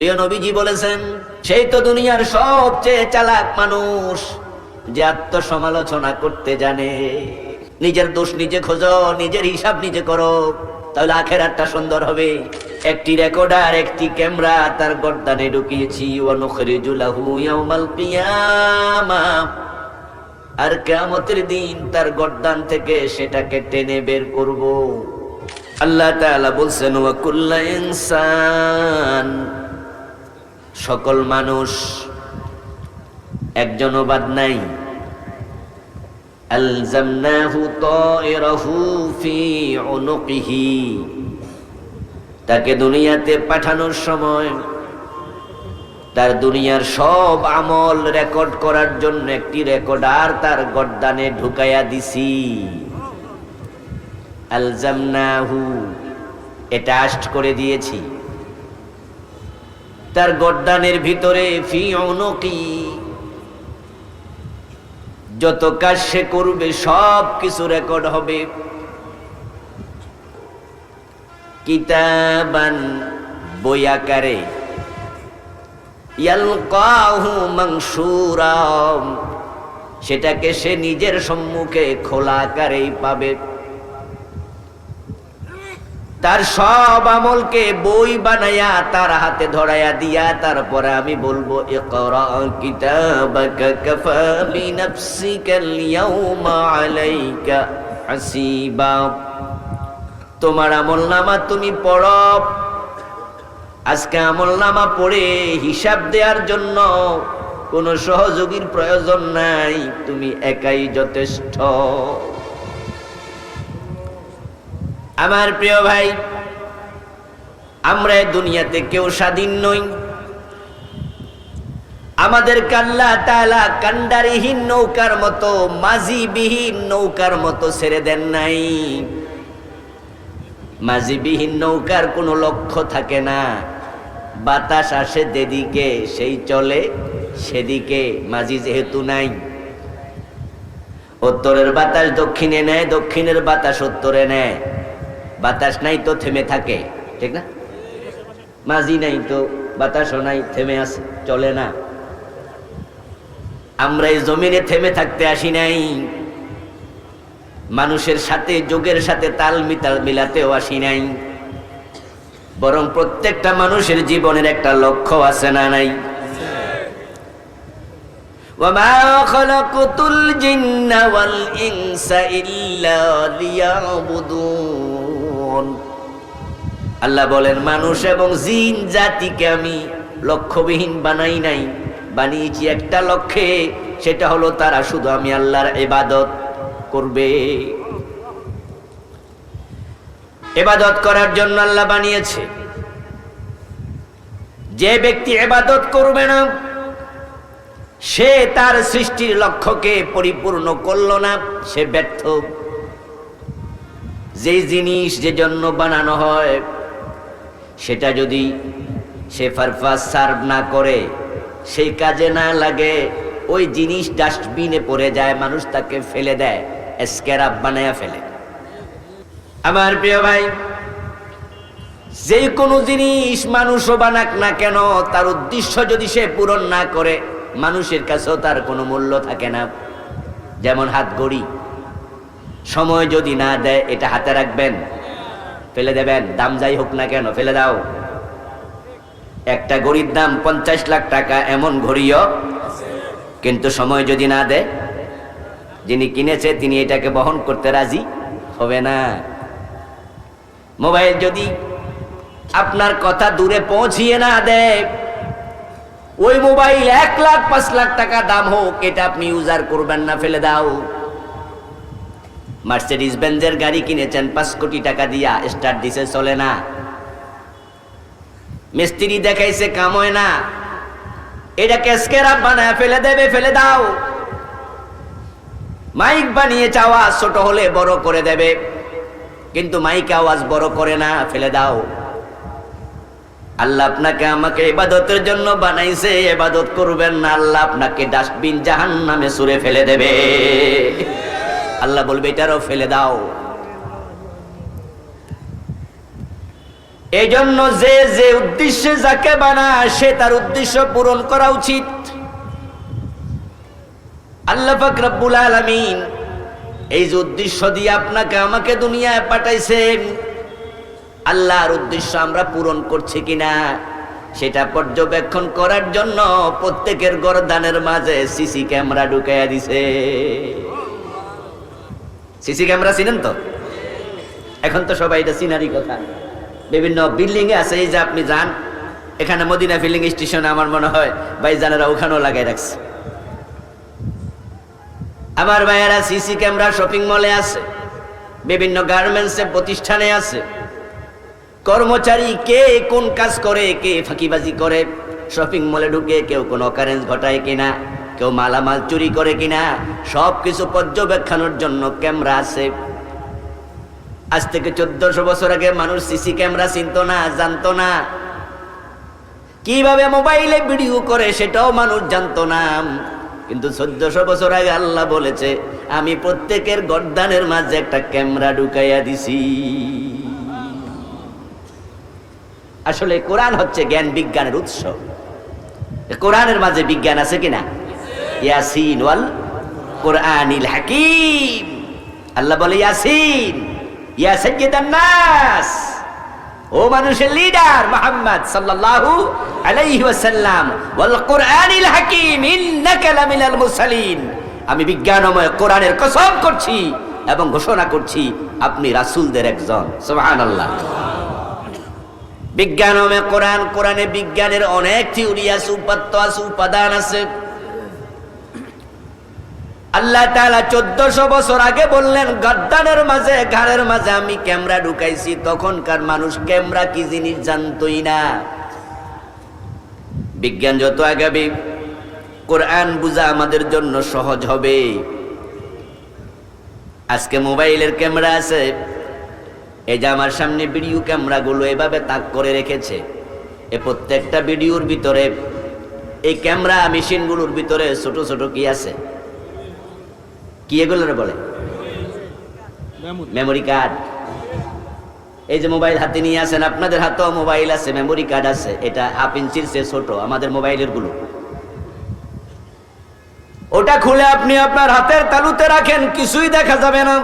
প্রিয় নবীজি বলেছেন, সেই তো দুনিয়ার সবচেয়ে চালাক মানুষ যে আত্মসমালোচনা করতে জানে। নিজের দোষ নিজে খোঁজো, নিজের হিসাব নিজে করো, তাহলে আখের আটটা সুন্দর হবে। একটি রেকর্ডার একটি ক্যামেরা তার গর্দানে ঢুকিয়েছি। আর কেয়ামতের দিন তার গর্দান থেকে সেটাকে টেনে বের করব। আল্লাহ তাআলা বলছেন, ওয়া কুল্লা ইনসান। সকল মানুষ একজনও বাদ নাই। ফি তাকে দুনিয়াতে পাঠানোর সময় তার দুনিয়ার সব আমল রেকর্ড করার জন্য একটি রেকর্ডার তার গর্দানে ঢুকাইয়া দিছি। আলজামনাহু, এটা করে দিয়েছি। তার গর্দানের ভিতরে, ফি অনকি যত কাজ সে করবে, সব কিছু রেকর্ড হবে। কিতাবান বই আকারে সেটাকে সে নিজের সম্মুখে খোলা আকারেই পাবে। তার সব আমলকে বই বানায়া তার হাতে ধরায়া দিয়া তারপরে আমি বলব তোমার আমল নামা তুমি পড়ো। আজকে আমল নামা পড়ে হিসাব দেওয়ার জন্য কোনো সহযোগীর প্রয়োজন নাই, তুমি একাই যথেষ্ট। আমার প্রিয় ভাই, আমরা দুনিয়াতে কেউ স্বাধীন নই। আমাদের কাল্লা তালা কান্ডারিহীন নৌকার মতো, মাঝিবিহীন নৌকার মতো ছেড়ে দেন নাই। মাঝিবিহীন নৌকার কোনো লক্ষ্য থাকে না। বাতাস আসে যেদিকে, সেই চলে, সেদিকে মাঝি যেহেতু নাই। উত্তরের বাতাস দক্ষিণে নেয়, দক্ষিণের বাতাস উত্তরে নেয়। বাতাস নাই তো থেমে থাকে, ঠিক না? মাঝি নাই তো, বাতাসও নাই, থেমে আসে চলে না। আমরা এই জমিনে থেমে থাকতে আসি নাই। মানুষের সাথে, যোগের সাথে তাল মিতাল মিলাতেও আসি নাই। বরং প্রত্যেকটা মানুষের জীবনের একটা লক্ষ্য আছে না নাই? জিন্না ওয়াল ইনসা ইল্লা মন আল্লাহ বলেন, মানুষ এবং জিন জাতিকে আমি লক্ষ্যবিহীন বানাই নাই। বানিয়েছি একটা লক্ষ্যে, সেটা হলো তারা শুধু আমি আল্লাহর এবাদত করবে। এবাদত করার জন্য আল্লাহ বানিয়েছে। যে ব্যক্তি এবাদত করবে না, সে তার সৃষ্টির লক্ষ্যকে পরিপূর্ণ করল না, সে ব্যর্থ। যে জিনিস যে জন্য বানানো হয়, সেটা যদি সে ফারফাস সার্ভ না করে, সেই কাজে না লাগে, ওই জিনিস ডাস্টবিনে পড়ে যায়, মানুষ তাকে ফেলে দেয়, স্ক্যারাপ বানায়া ফেলে। আমার প্রিয় ভাই যে কোনো জিনিস মানুষও বানাক না কেন, তার উদ্দেশ্য যদি সে পূরণ না করে, মানুষের কাছেও তার কোনো মূল্য থাকে না। যেমন হাত গড়ি। সময় যদি না দেয়, এটা হাতে রাখবেন। ফেলে দেবেন, দাম যাই হোক না কেন, ফেলে দাও। একটা ঘড়ির দাম পঞ্চাশ লাখ টাকা, এমন ঘড়িও। কিন্তু সময় যদি না দেয়, যিনি কিনেছে, তিনি এটাকে বহন করতে রাজি হবে না। মোবাইল যদি আপনার কথা দূরে পৌঁছিয়ে না দেয়, ওই মোবাইল এক লাখ, পাঁচ লাখ টাকা দাম হোক, এটা আপনি ইউজার করবেন না, ফেলে দাও। মার্সিডিস বেঞ্জের গাড়ি কিনেছেন, পাঁচ কোটি টাকা দিয়া, স্টার্ট দিছে, চলে না। মিস্ত্রি দেখাইছে, কাম হয় না। এটাকে স্কেরাপ বানায় ফেলে দেবে, ফেলে দাও। মাইক বানিয়ে চাওয়া, ছোট হলে বড় করে দেবে। কিন্তু মাইক আওয়াজ বড় করে না, ফেলে দাও। আল্লাহ আপনাকে আমাকে এবাদতের জন্য বানাইছে এবাদত করবেন না, আল্লাহ আপনাকে ডাস্টবিন জাহান নামে সুরে ফেলে দেবে। আল্লাহ বলবে, এটারও ফেলে দাও। এই জন্য যে যে উদ্দেশ্যে যাকে বানায়, সে তার উদ্দেশ্য পূরণ করা উচিত। আল্লাহ পাক রব্বুল আলামিন এই যে উদ্দেশ্য দিয়ে আপনাকে আমাকে দুনিয়ায় পাঠাইছেন, আল্লাহর উদ্দেশ্য আমরা পূরণ করছি কিনা, সেটা পর্যবেক্ষণ করার জন্য প্রত্যেকের গরদানের মাঝে সিসি ক্যামেরা ঢুকাইয়া দিছে। সিসি ক্যামেরা চিনেন তো? এখন তো সবাই এটা চিনারই কথা। বিভিন্ন বিল্ডিং এ আছে, এই যে আপনি যান, এখানে মদিনা ফিলিং স্টেশন আমার মনে হয় ভাইজানেরা ওখানেও লাগাই রাখছে। আমার ভাইয়েরা সিসি ক্যামেরা শপিং মলে আছে, বিভিন্ন গার্মেন্টসে প্রতিষ্ঠানে আছে। কর্মচারী কে কোন কাজ করে, কে ফাঁকিবাজি করে শপিং মলে ঢুকে কেউ কোনো অকারেন্স ঘটায় কিনা। কেউ মালামাল চুরি করে কিনা সব কিছু পর্যবেক্ষণের জন্য ক্যামেরা আছে। আজ থেকে চোদ্দশো বছর আগে মানুষ সিসি ক্যামেরা চিনতো না, জানতো না। কীভাবে মোবাইলে ভিডিও করে সেটাও মানুষ জানতো না। কিন্তু চোদ্দশো বছর আগে আল্লাহ বলেছে, আমি প্রত্যেকের গর্দানের মাঝে একটা ক্যামেরা ঢুকাইয়া দিছি। আসলে কোরআন হচ্ছে জ্ঞান বিজ্ঞানের উৎস। কোরআনের মাঝে বিজ্ঞান আছে কিনা? ইয়াসিন ওয়াল কোরআনিল হাকিম। আল্লাহ বলে, ইয়াসিন, ইয়া সাইয়্যিদান নাস। ও মানুষের লিডার মোহাম্মদ সাল্লাল্লাহু আলাইহি ওয়াসাল্লাম, ওয়াল কোরআনিল হাকিম, ইন্নাকা লামিনাল মুরসালিন। আমি বিজ্ঞানময় কোরআনের কসম করছি এবং ঘোষণা করছি, আপনি রাসূলদের একজন। সুবহানাল্লাহ। বিজ্ঞানময় কোরআন, কোরআনে বিজ্ঞানের অনেক থিওরি আছে, উপাত্ত আছে, উপাদান আছে। আল্লাহ চোদ্দশো বছর আগে বললেন গদ্দানের মাঝে, ঘাড়ের মাঝে আমি ক্যামেরা ঢুকাইছি, তখনকার মানুষ ক্যামেরা কি জিনিস জানতই না। বিজ্ঞান যত আগাবে, কোরআন বুঝা আমাদের জন্য সহজ হবে। আজকে মোবাইলের ক্যামেরা আছে, এই যে আমার সামনে ভিডিও ক্যামেরাগুলো এভাবে তাক করে রেখেছে। এ প্রত্যেকটা ভিডিওর ভিতরে, এই ক্যামেরা মেশিনগুলোর ভিতরে ছোট ছোট কি আছে? কি এগুলোর বলে? মেমোরি কার্ড এই যে মোবাইল হাতে নিয়ে আসেন আপনাদের হাতেও মোবাইল আছে মেমোরি কার্ড আছে। এটা হাফ ইঞ্চির সে ছোট আমাদের মোবাইলেরগুলো। ওটা খুলে আপনি আপনার হাতের তালুতে রাখেন কিছুই দেখা যাবে না।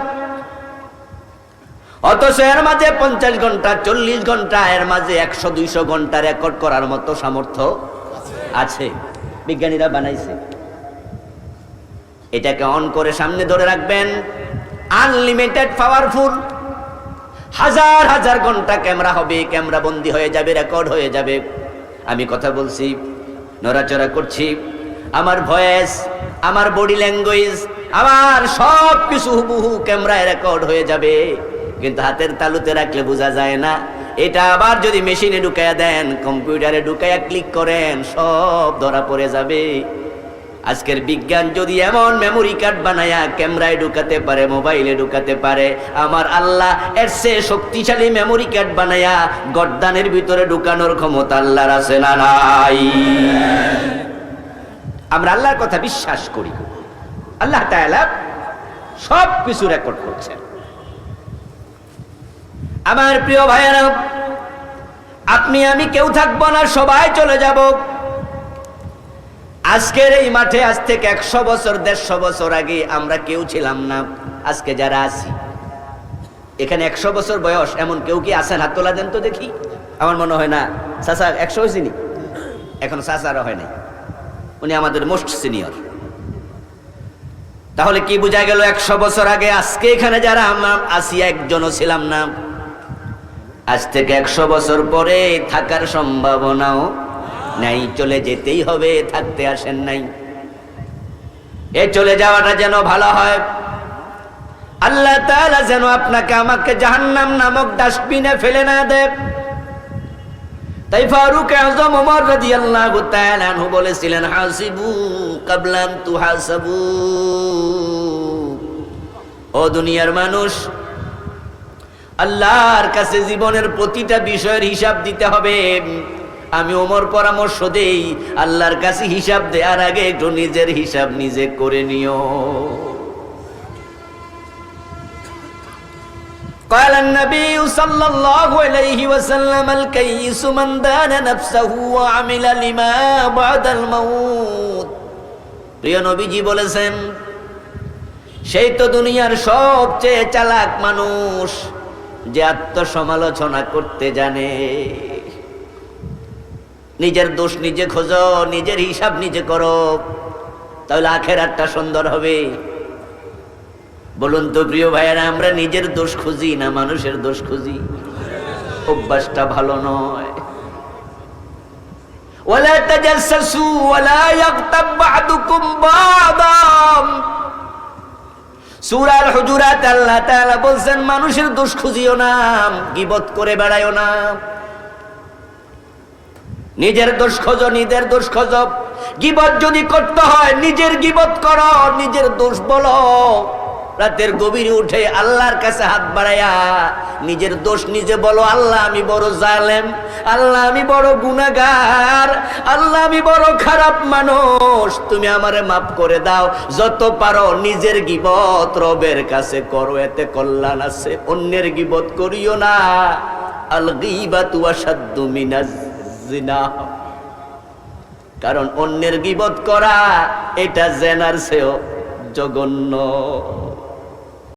অথচ এর মাঝে পঞ্চাশ ঘণ্টা চল্লিশ ঘণ্টা এর মাঝে একশো দুইশো ঘণ্টা রেকর্ড করার মতো সামর্থ্য আছে। বিজ্ঞানীরা বানাইছে। এটাকে অন করে সামনে ধরে রাখবেন। আনলিমিটেড পাওয়ারফুল হাজার হাজার ঘণ্টা ক্যামেরা হবে, ক্যামেরা বন্দি হয়ে যাবে রেকর্ড হয়ে যাবে। আমি কথা বলছি, নড়াচড়া করছি। আমার ভয়েস আমার বডি ল্যাঙ্গুয়েজ আমার সব কিছু হুবহু ক্যামেরায় রেকর্ড হয়ে যাবে। কিন্তু হাতের তালুতে রাখলে বোঝা যায় না। এটা আবার যদি মেশিনে ঢুকাইয়া দেন কম্পিউটারে ঢুকাইয়া ক্লিক করেন, সব ধরা পড়ে যাবে। আজকের বিজ্ঞান যদি এমন মেমোরি কার্ড বানায়া ক্যামেরায় ঢুকাতে পারে মোবাইলে ঢুকাতে পারে, আমার আল্লাহ এর সে শক্তিশালী মেমোরি কার্ড বানায়া গর্দানের ভিতরে ঢুকানোর ক্ষমতা আল্লাহর আছে না নাই? আমরা আল্লাহর কথা বিশ্বাস করি। আল্লাহ তাআলা সব কিছু রেকর্ড করছেন। আমার প্রিয় ভাইয়েরা, আপনি আমি কেউ থাকব না, সবাই চলে যাব। আজকের এই মাঠে আজ থেকে একশো বছর, দেড়শো বছর আগে আমরা কেউ ছিলাম না। আজকে যারা আছি, এখানে একশো বছর বয়স, এমন কেউ কি আছেন? হাত তোলা দেন তো দেখি। আমার মনে হয় না। চাচা, একশো হয়েছিনি? এখন চাচারও হয় নাই। উনি আমাদের মোস্ট সিনিয়র। তাহলে কি বোঝা গেল একশো বছর আগে আজকে এখানে যারা আমরা আসি একজনও ছিলাম না। আজ থেকে একশো বছর পরে থাকার সম্ভাবনাও নাই, চলে যেতেই হবে, থাকতে আসেন নাই। এ চলে যাওয়াটা যেন ভালো হয়। আল্লাহ তাআলা যেন আপনাকে আমাকে জাহান্নাম নামক ডাস্টবিনে ফেলে না দেব তাই ফারুক আজম ওমর রাদিয়াল্লাহু তাআলা আনহু বলেছিলেন, হাসিবু কাবলান তুহাসাবু। ও দুনিয়ার মানুষ, আল্লাহর কাছে জীবনের প্রতিটা বিষয়ের হিসাব দিতে হবে। আমি ওমর পরামর্শ দেই আল্লাহর কাছে হিসাব দেওয়ার আগে একটু নিজের হিসাব নিজে করে নিও قال النبي صلى الله عليه وسلم الكيس من دان نفسه وعمل لما بعد الموت প্রিয় নবীজি বলেছেন সেই তো দুনিয়ার সবচেয়ে চালাক মানুষ যে আত্মসমালোচনা করতে জানে নিজের দোষ নিজে খোঁজো নিজের হিসাব নিজে করো তাহলে আখেরাতটা সুন্দর হবে বলুন তো প্রিয় ভাইয়েরা আমরা নিজের দোষ খুঁজি না মানুষের দোষ খুঁজি অভ্যাসটা ভালো নয় ولا تجسسوا ولا يغتب بعضكم بعضا সূরার হুজুরাত আল্লাহ তাআলা বলছেন মানুষের দোষ খুঁজিও না গিবত করে বেড়াইও না নিজের দোষ খোঁজো, নিজের দোষ খোঁজো। গিবত যদি করতে হয়, নিজের গিবত করো, নিজের দোষ বলো। রাতের গভীরে উঠে আল্লাহর কাছে হাত বাড়াইয়া, নিজের দোষ নিজে বলো, আল্লাহ আমি বড় জালেম, আল্লাহ আমি বড় গুনাহগার আল্লাহ আমি বড় খারাপ মানুষ, তুমি আমারে মাফ করে দাও। যত পারো নিজের গিবত রবের কাছে করো, এতে কল্যাণ আছে, অন্যের গিবত করিও না। আল গীবাতু আসাদ্দু মিনাজ জিনা। কারণ অন্যের গিবত করা এটা জেনার সেও জঘন্য।